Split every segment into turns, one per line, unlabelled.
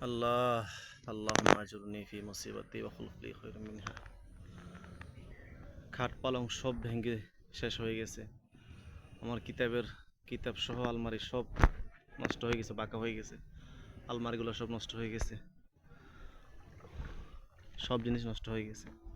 আল্লাহ খাট পালং সব ভেঙে শেষ হয়ে গেছে। আমার কিতাবের কিতাব সহ আলমারি সব নষ্ট হয়ে গেছে, বাঁকা হয়ে গেছে। আলমারিগুলো সব নষ্ট হয়ে গেছে। সব জিনিস নষ্ট হয়ে গেছে।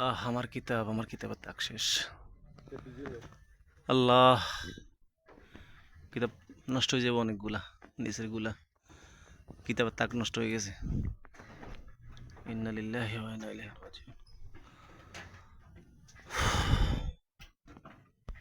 আহ, আমার কিতাব, আমার কিতাবের তাক শেষ। আল্লাহ, কিতাব নষ্ট হয়ে যাবে অনেকগুলা দেশেরগুলা। কিতাবের তাক নষ্ট হয়ে গেছে। ইন্না